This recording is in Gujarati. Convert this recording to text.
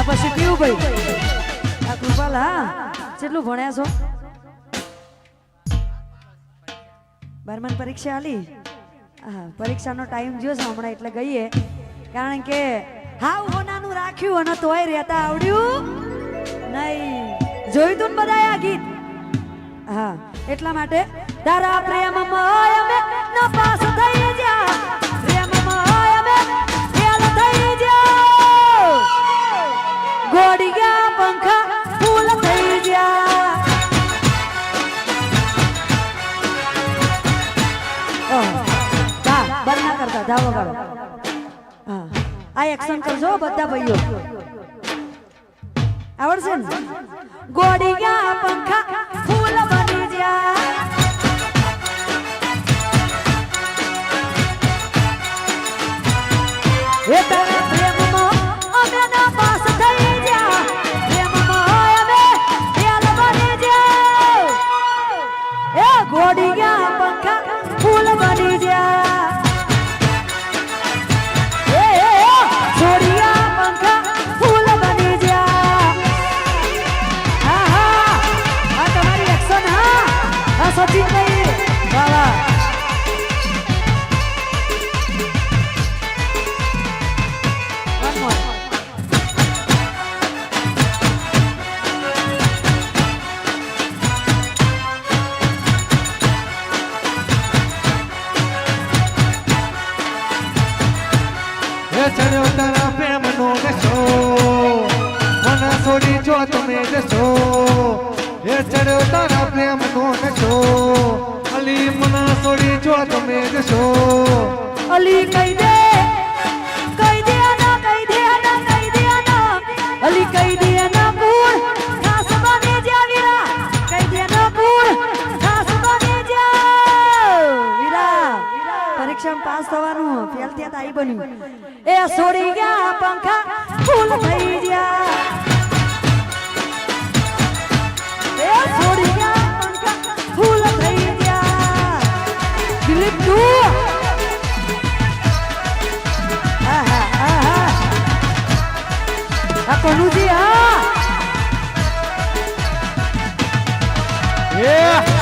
ને, પછી કયું ભાઈ. આ કૃપાલ, હા, કેટલું ભણ્યા છો? બારમાન પરીક્ષા આલી? હા, પરીક્ષાનો ટાઈમ જોયો છે હમણાં, એટલે ગઈએ. કારણ કે હાવ હોનાનું રાખ્યું અને તોય રહેતા આવડ્યું નહીં. જોયું તું ને બધાએ આ ગીત? હા, એટલા માટે તારા પ્રેમમાં અમે ન થઈ ગોડિયા પંખા ફૂલ થઈ જા બંધ ના કરતા જા વગાડો. હા, આ એક્શન કરજો આવડશે હે ચડ્યો તારા પ્રેમનો નશો મને છોડી જો તમે જશો. એ ચડ્યો તારા પ્રેમનો નશો અલી, મને છોડી જો તમે જશો. અલી, કહી દે. કહી દે ના કહી દે ના કહી દે ના અલી, કહી દે. પરીક્ષામાં પાસ થવાનું ફેલ થયા તાઈ બન્યું. એ છોડી ગયા પંખા ફૂલ થઈ ગયા. એ છોડી ગયા પંખા ફૂલ થઈ ગયા. દિલીપ તું. હા હા આ કનુજી હા. એ